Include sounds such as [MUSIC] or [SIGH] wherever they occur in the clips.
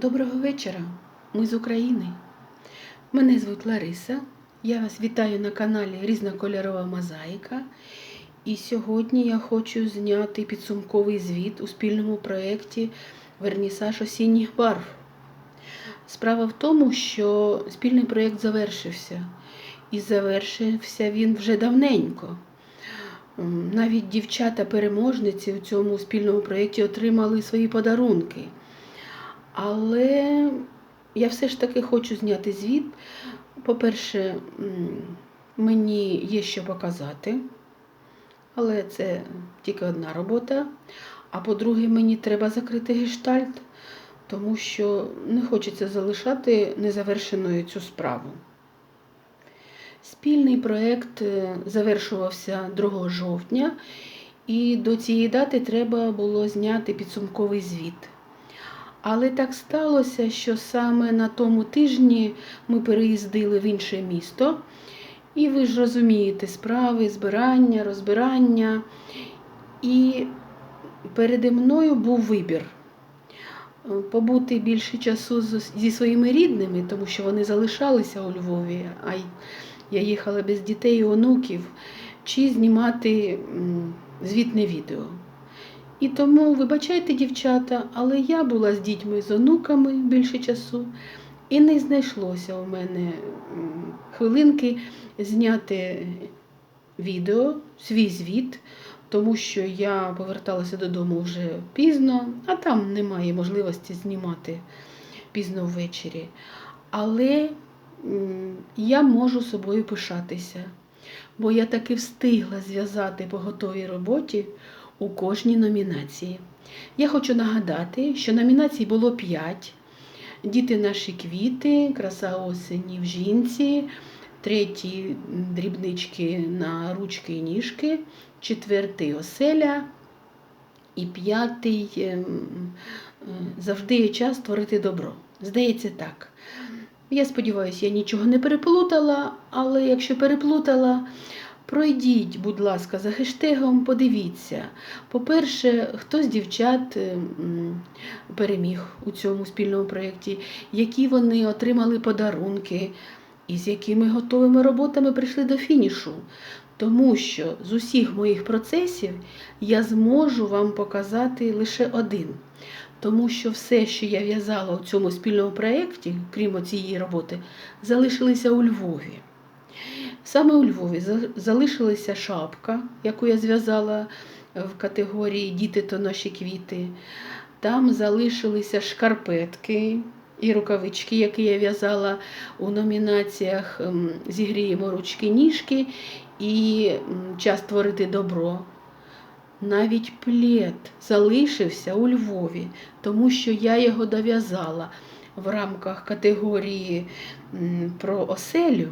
Доброго вечора, ми з України. Мене звуть Лариса. Я вас вітаю на каналі Різнокольорова Мозаїка. І сьогодні я хочу зняти підсумковий звіт у спільному проєкті Вернісаж осінніх барв. Справа в тому, що спільний проєкт завершився. І завершився він вже давненько. Навіть дівчата-переможниці у цьому спільному проєкті отримали свої подарунки. Але я все ж таки хочу зняти звіт. По-перше, мені є що показати, але це тільки одна робота. А по-друге, мені треба закрити гештальт, тому що не хочеться залишати незавершеною цю справу. Спільний проєкт е, завершувався 2 жовтня, і до цієї дати треба було зняти підсумковий звіт. Але так сталося, що саме на тому тижні ми переїздили в інше місто. І ви ж розумієте, справи, збирання, розбирання. І переді мною був вибір. Побути більше часу зі своїми рідними, тому що вони залишалися у Львові, а я їхала без дітей і онуків, чи знімати звітне відео. І тому, вибачайте, дівчата, але я була з дітьми, з онуками більше часу, і не знайшлося у мене хвилинки зняти відео, свій звіт, тому що я поверталася додому вже пізно, а там немає можливості знімати пізно ввечері. Але я можу собою пишатися, бо я таки встигла зв'язати по готовій роботі у кожній номінації. Я хочу нагадати, що номінацій було 5. Діти наші квіти, краса осені в жінці, треті дрібнички на ручки і ніжки, четвертий оселя і п'ятий ем, е, завжди є час творити добро. Здається, так. Я сподіваюся, я нічого не переплутала, але якщо переплутала, пройдіть, будь ласка, за хештегом, подивіться. По-перше, хто з дівчат е, переміг у цьому спільному проєкті, які вони отримали подарунки і з якими готовими роботами прийшли до фінішу. Тому що з усіх моїх процесів я зможу вам показати лише один. Тому що все, що я в'язала у цьому спільному проєкті, крім цієї роботи, залишилися у Львові. Саме у Львові залишилася шапка, яку я зв'язала в категорії Діти то наші квіти. Там залишилися шкарпетки і рукавички, які я в'язала у номінаціях ем, Зігріємо ручки ніжки і Час творити добро. Навіть плед залишився у Львові, тому що я його дов'язала в рамках категорії про оселю.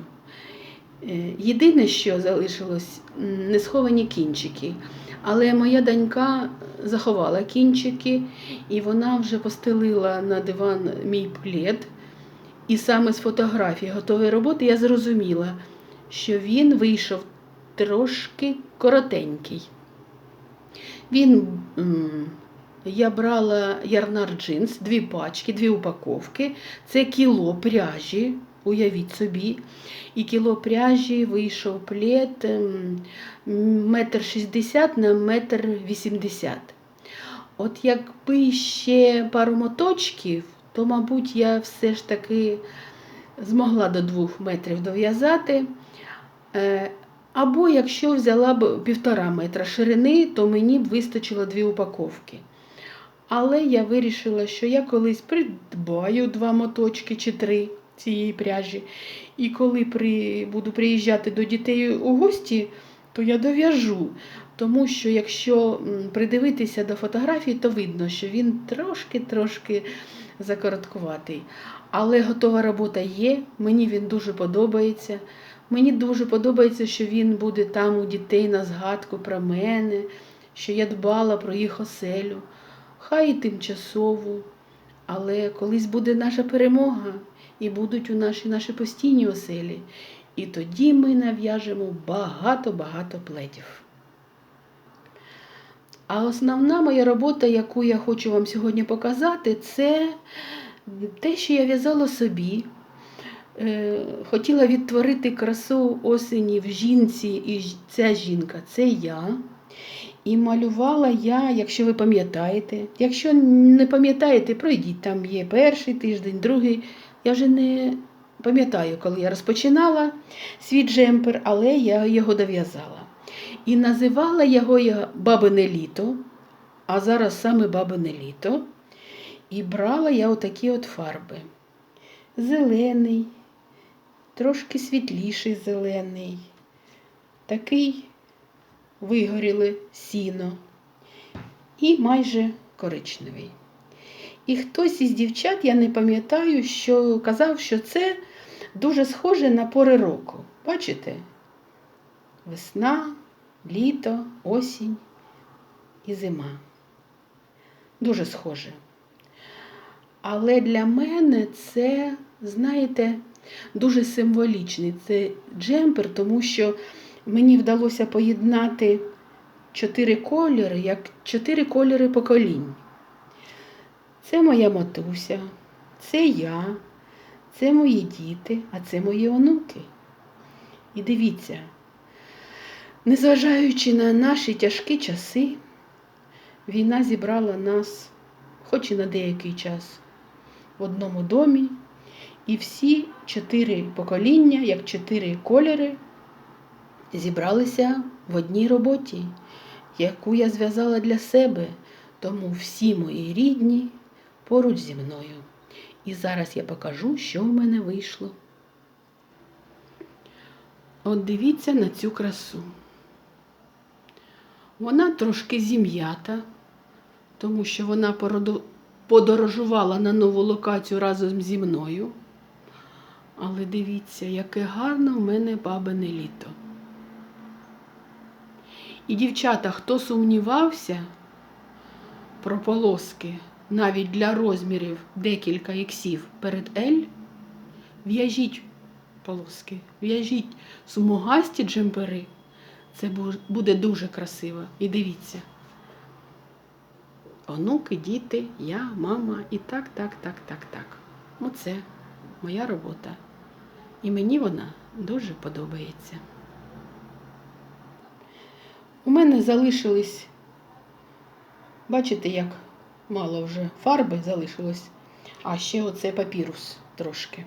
Е, Єдине, що залишилось, не сховані кінчики. Але моя донька заховала кінчики, і вона вже постелила на диван мій плед. І саме з фотографії готової роботи я зрозуміла, що він вийшов трошки коротенький. Він, я брала ярнар джинс, дві пачки, дві упаковки. Це кіло пряжі, уявіть собі. І кіло пряжі вийшов плед ем, метр шістдесят на метр вісімдесят. От якби ще пару моточків, то, мабуть, я все ж таки змогла до двох метрів дов'язати. Е, Або якщо взяла б півтора метра ширини, то мені б вистачило дві упаковки. Але я вирішила, що я колись придбаю два моточки чи три цієї пряжі. І коли при, буду приїжджати до дітей у гості, то я дов'яжу. Тому що якщо придивитися до фотографії, то видно, що він трошки-трошки закороткуватий. Але готова робота є, мені він дуже подобається. Мені дуже подобається, що він буде там у дітей на згадку про мене, що я дбала про їх оселю. Хай і тимчасову. Але колись буде наша перемога, і будуть у наші наші постійні оселі. І тоді ми нав'яжемо багато-багато пледів. А основна моя робота, яку я хочу вам сьогодні показати, це те, що я в'язала собі, е, хотіла відтворити красу осені в жінці, і ця жінка це я. І малювала я, якщо ви пам'ятаєте. Якщо не пам'ятаєте, пройдіть, там є перший тиждень, другий. Я вже не пам'ятаю, коли я розпочинала свій джемпер, але я його дов'язала. І називала його я Бабине літо, а зараз саме Бабине літо. І брала я отакі от фарби. Зелений, трошки світліший зелений, такий вигоріле сіно і майже коричневий. І хтось із дівчат, я не пам'ятаю, що казав, що це дуже схоже на пори року. Бачите? Весна, літо, осінь і зима. Дуже схоже. Але для мене це, знаєте, дуже символічний. Це джемпер, тому що мені вдалося поєднати чотири кольори, як чотири кольори поколінь. Це моя матуся, це я, це мої діти, а це мої онуки. І дивіться, незважаючи на наші тяжкі часи, війна зібрала нас, хоч і на деякий час, в одному домі, і всі чотири покоління, як чотири кольори, зібралися в одній роботі, яку я зв'язала для себе, тому всі мої рідні поруч зі мною. І зараз я покажу, що в мене вийшло. От дивіться на цю красу. Вона трошки зім'ята, тому що вона подорожувала на нову локацію разом зі мною. Але дивіться, яке гарне в мене бабине літо. І дівчата, хто сумнівався про полоски навіть для розмірів декілька іксів перед L, в'яжіть полоски, в'яжіть смугасті джемпери. Це буде дуже красиво. І дивіться. Онуки, діти, я, мама, і так, так, так, так, так. Оце моя робота. І мені вона дуже подобається. У мене залишились, бачите, як мало вже фарби залишилось, а ще оце папірус трошки.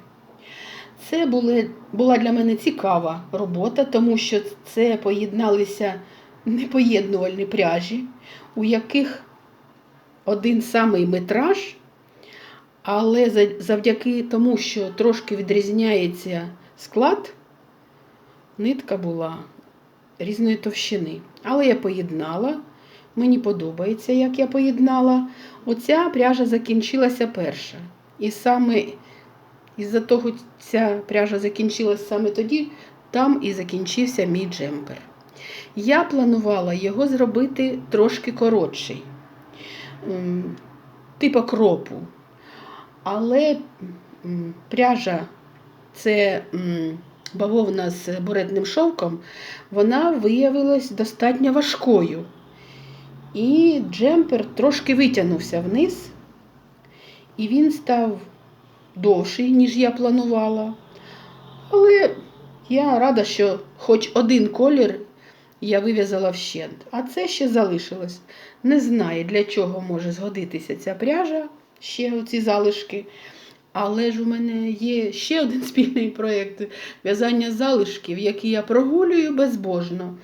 Це були, була для мене цікава робота, тому що це поєдналися непоєднувальні пряжі, у яких один самий метраж, але завдяки тому, що трошки відрізняється склад, нитка була різної товщини. Але я поєднала. Мені подобається, як я поєднала. Оця пряжа закінчилася перша. І саме із-за того ця пряжа закінчилася саме тоді, там і закінчився мій джемпер. Я планувала його зробити трошки коротший, м, типа кропу. Але пряжа це бавовна з буретним шовком, вона виявилась достатньо важкою. І джемпер трошки витягнувся вниз, і він став довший, ніж я планувала. Але я рада, що хоч один колір я вив'язала вщент, а це ще залишилось. Не знаю, для чого може згодитися ця пряжа, ще оці залишки. Але ж у мене є ще один [LAUGHS] спільний проєкт в'язання залишків, який я прогулюю безбожно.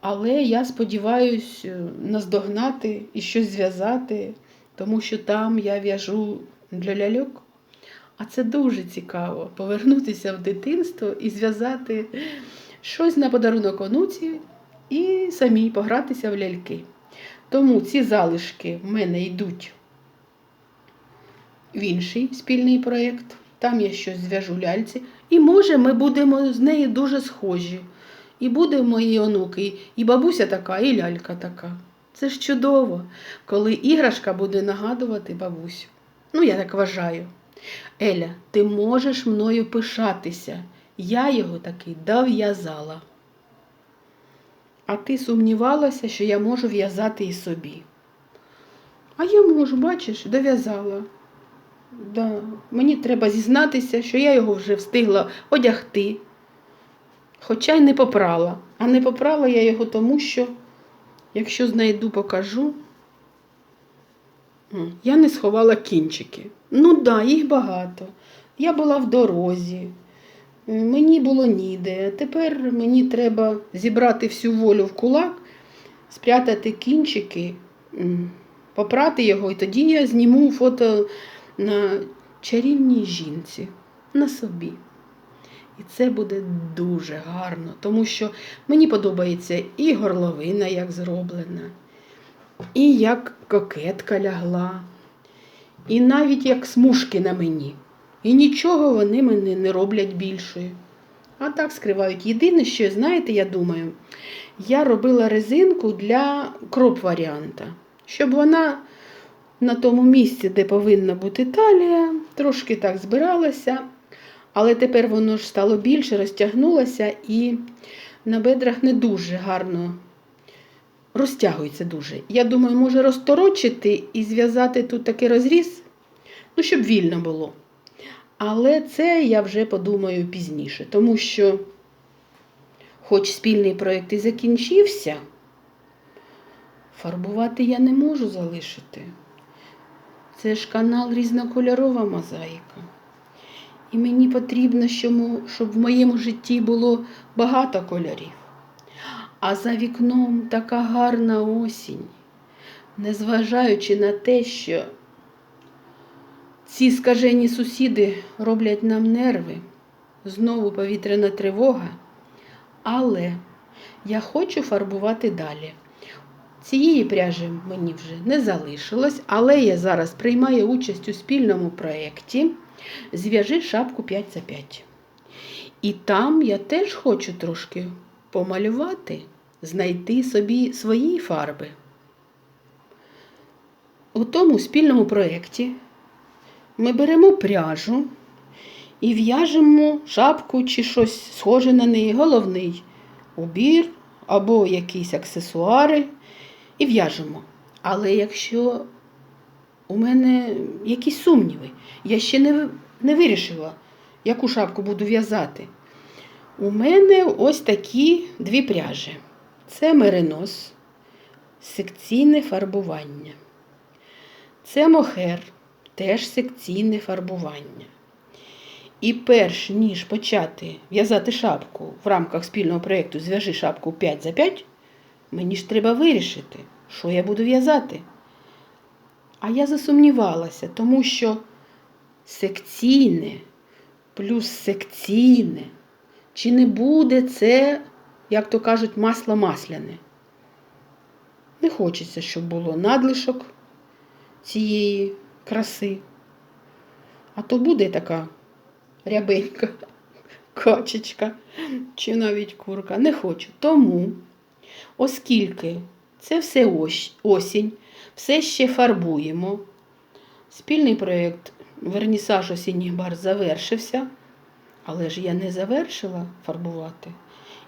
Але я сподіваюся наздогнати і щось зв'язати, тому що там я в'яжу для ляльок. А це дуже цікаво повернутися в дитинство і зв'язати щось на подарунок онуці і самі погратися в ляльки. Тому ці залишки в мене йдуть в інший спільний проєкт. Там я щось зв'яжу ляльці. І може ми будемо з нею дуже схожі. І буде мої онуки, і бабуся така, і лялька така. Це ж чудово, коли іграшка буде нагадувати бабусю. Ну, я так вважаю. Еля, ти можеш мною пишатися. Я його таки дов'язала. А ти сумнівалася, що я можу в'язати і собі. А я можу, бачиш, дов'язала. Да. Мені треба зізнатися, що я його вже встигла одягти, хоча й не попрала. А не попрала я його тому, що, якщо знайду, покажу. Я не сховала кінчики. Ну так, да, їх багато. Я була в дорозі. Мені було ніде. Тепер мені треба зібрати всю волю в кулак, спрятати кінчики, попрати його, і тоді я зніму фото на чарівній жінці на собі. І це буде дуже гарно, тому що мені подобається і горловина, як зроблена, і як кокетка лягла, і навіть як смужки на мені. І нічого вони мене не роблять більшою. А так скривають. Єдине, що, знаєте, я думаю, я робила резинку для кроп варіанта, щоб вона на тому місці, де повинна бути талія, трошки так збиралася, але тепер воно ж стало більше, розтягнулося і на бедрах не дуже гарно розтягується дуже. Я думаю, може розторочити і зв'язати тут такий розріз, ну, щоб вільно було. Але це я вже подумаю пізніше, тому що, хоч спільний проєкт і закінчився, фарбувати я не можу залишити. Це ж канал різнокольорова мозаїка. І мені потрібно, щоб в моєму житті було багато кольорів. А за вікном така гарна осінь, незважаючи на те, що ці скажені сусіди роблять нам нерви, знову повітряна тривога. Але я хочу фарбувати далі. Цієї пряжі мені вже не залишилось, але я зараз приймаю участь у спільному проєкті Зв'яжи шапку 5 за 5. І там я теж хочу трошки помалювати, знайти собі свої фарби. У тому спільному проєкті ми беремо пряжу і в'яжемо шапку чи щось схоже на неї, головний убір або якісь аксесуари і в'яжемо. Але якщо у мене якісь сумніви, я ще не, не вирішила, яку шапку буду в'язати. У мене ось такі дві пряжі. Це меринос, секційне фарбування. Це мохер, теж секційне фарбування. І перш ніж почати в'язати шапку в рамках спільного проєкту Зв'яжи шапку 5 за 5, мені ж треба вирішити, що я буду в'язати. А я засумнівалася, тому що секційне плюс секційне, чи не буде це, як то кажуть, масло масляне. Не хочеться, щоб було надлишок цієї краси. А то буде така рябенька [LAUGHS] качечка чи навіть курка. Не хочу. Тому, оскільки це все осінь, все ще фарбуємо. Спільний проєкт Вернісаж осінніх бар завершився, але ж я не завершила фарбувати.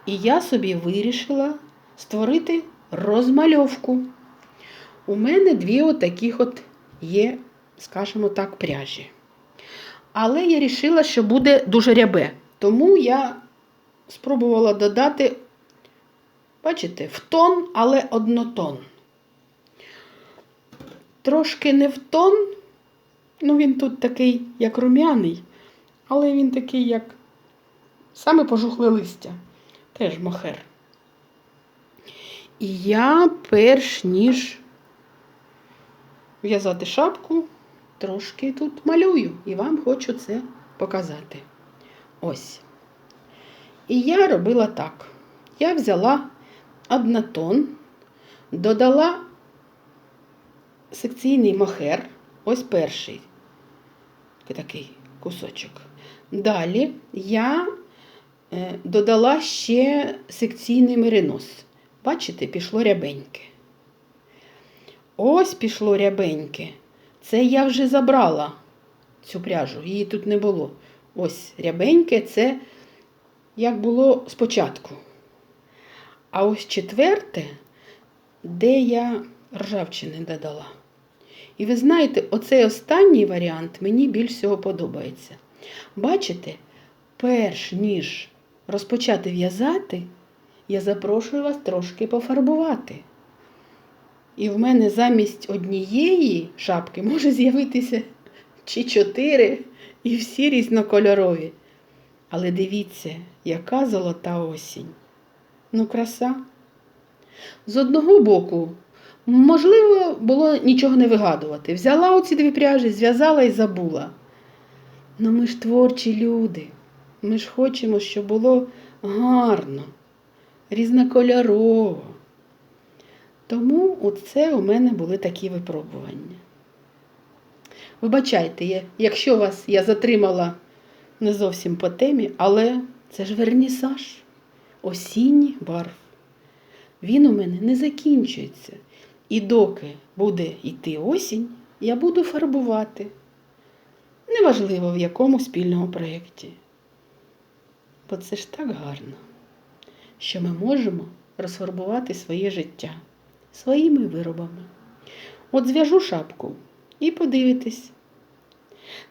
І я собі вирішила створити розмальовку. У мене дві отаких от є, скажімо так, пряжі. Але я вирішила, що буде дуже рябе. Тому я спробувала додати, бачите, в тон, але однотон. Трошки не в тон, ну він тут такий, як рум'яний, але він такий, як саме пожухле листя, теж мохер. І я перш ніж в'язати шапку, трошки тут малюю і вам хочу це показати. Ось. І я робила так. Я взяла однотон, додала секційний мохер, ось перший такий кусочок. Далі я е, додала ще секційний меринос. Бачите, пішло рябеньке. Ось пішло рябеньке. Це я вже забрала цю пряжу, її тут не було. Ось рябеньке це як було спочатку. А ось четверте, де я ржавчини додала. І ви знаєте, оцей останній варіант мені більш всього подобається. Бачите, перш ніж розпочати в'язати, я запрошую вас трошки пофарбувати. І в мене замість однієї шапки може з'явитися чи чотири, і всі різнокольорові. Але дивіться, яка золота осінь. Ну, краса. З одного боку, можливо, було нічого не вигадувати. Взяла оці дві пряжі, зв'язала і забула. Ну ми ж творчі люди. Ми ж хочемо, щоб було гарно, різнокольорово. Тому оце у мене були такі випробування. Вибачайте, якщо вас я затримала не зовсім по темі, але це ж вернісаж, осінній барв. Він у мене не закінчується. І доки буде йти осінь, я буду фарбувати. Неважливо в якому спільному проєкті. Бо це ж так гарно, що ми можемо розфарбувати своє життя своїми виробами. От зв'яжу шапку і подивитесь.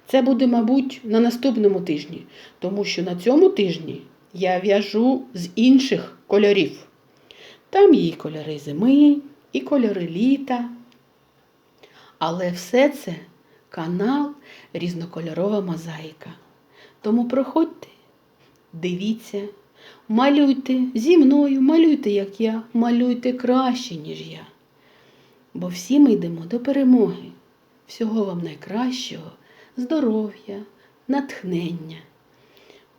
Це буде, мабуть, на наступному тижні, тому що на цьому тижні я в'яжу з інших кольорів. Там і кольори зими, і кольори літа. Але все це канал різнокольорова мозаїка. Тому проходьте, дивіться, малюйте зі мною, малюйте, як я, малюйте краще, ніж я. Бо всі ми йдемо до перемоги. Всього вам найкращого, здоров'я, натхнення.